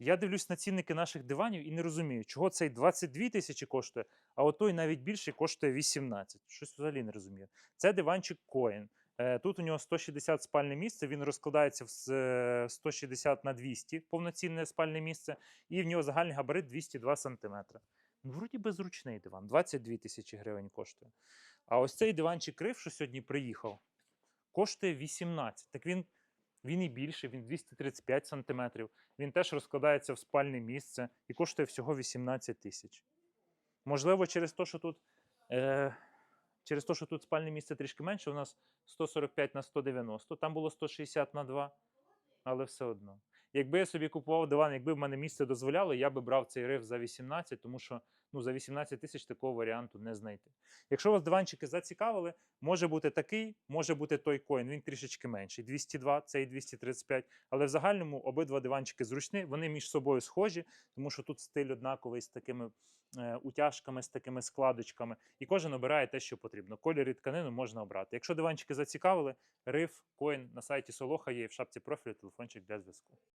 Я дивлюсь на цінники наших диванів і не розумію, чого цей 22 тисячі коштує, а отой навіть більший коштує 18. Щось взагалі не розумію. Це диванчик Коін. Е, Тут у нього 160 спальне місце, він розкладається е, 160 на 200 повноцінне спальне місце, і в нього загальний габарит 202 см. Ну, вроді би зручний диван, 22 тисячі гривень коштує. А ось цей диванчик крив, що сьогодні приїхав, коштує 18. Так він, він і більший, він 235 см. Він теж розкладається в спальне місце і коштує всього 18 тисяч. Можливо, через те, що тут. Е, Через те, що тут спальне місце трішки менше, у нас 145 на 190, там було 160 на 2, але все одно. Якби я собі купував диван, якби в мене місце дозволяло, я би брав цей риф за 18, тому що ну, за 18 тисяч такого варіанту не знайти. Якщо вас диванчики зацікавили, може бути такий, може бути той коін, він трішечки менший. 202, цей 235. Але в загальному обидва диванчики зручні, вони між собою схожі, тому що тут стиль однаковий з такими е, утяжками, з такими складочками. І кожен обирає те, що потрібно. Колір і тканину можна обрати. Якщо диванчики зацікавили, риф, коін на сайті Солоха є в шапці профілю телефончик для зв'язку.